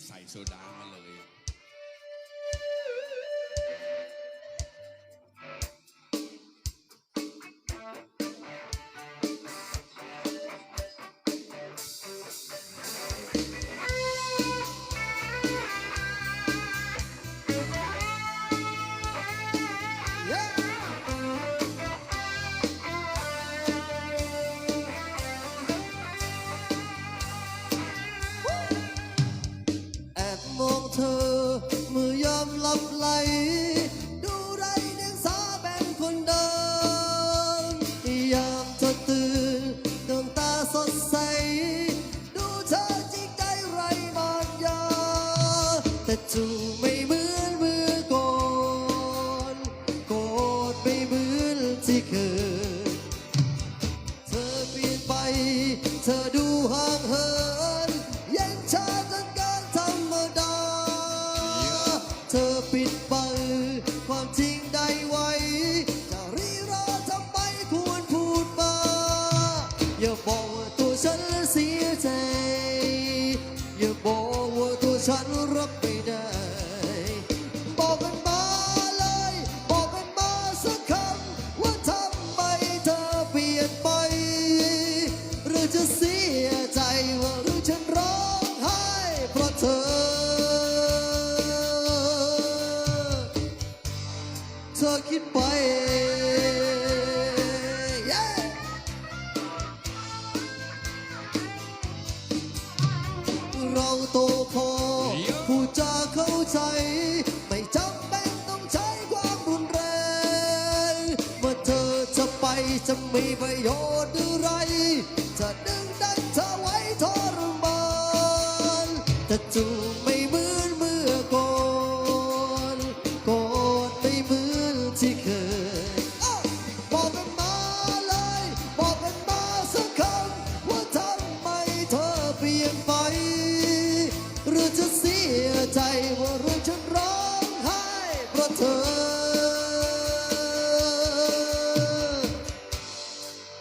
inside so down. ันรับไม่ได้ บอกกันมาเลย บอกกันมาสักคำว่าทำไมเธอเปลี่ยนไป หรือจะเสียใจว่าหรือฉันร้องไห้เพราะเธอ เธอคิดไปเราโตพอ ใจ ไม่จำเป็นต้องใช้ความรุนแรง เมื่อเธอจะไปจะมีประโยชน์หรือไร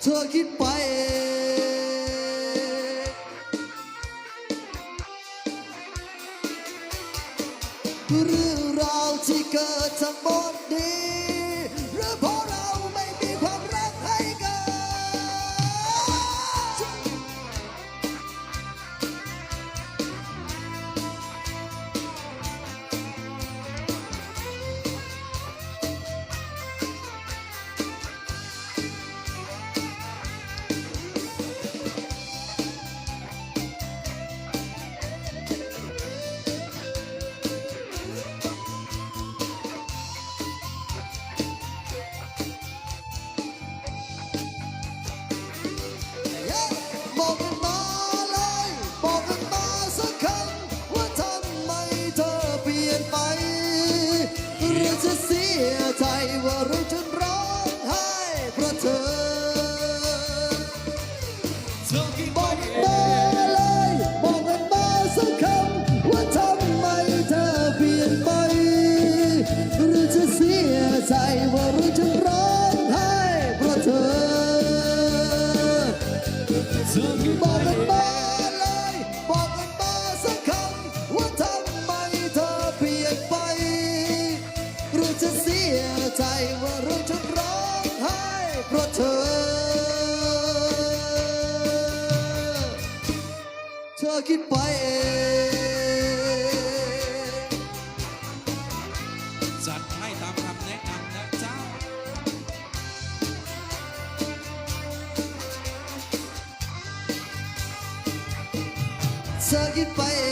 เธอคิดไปเรื่องราวที่เกิดจากโม ยใจว่ารู้ฉันร้องไห้เพราะเธอ ใจว่ารู้ฉันร้องไห้เพราะเธอ เธอคิดไปเองจัดให้ตามคำแนะนำนะเจ้า เธอคิดไปเ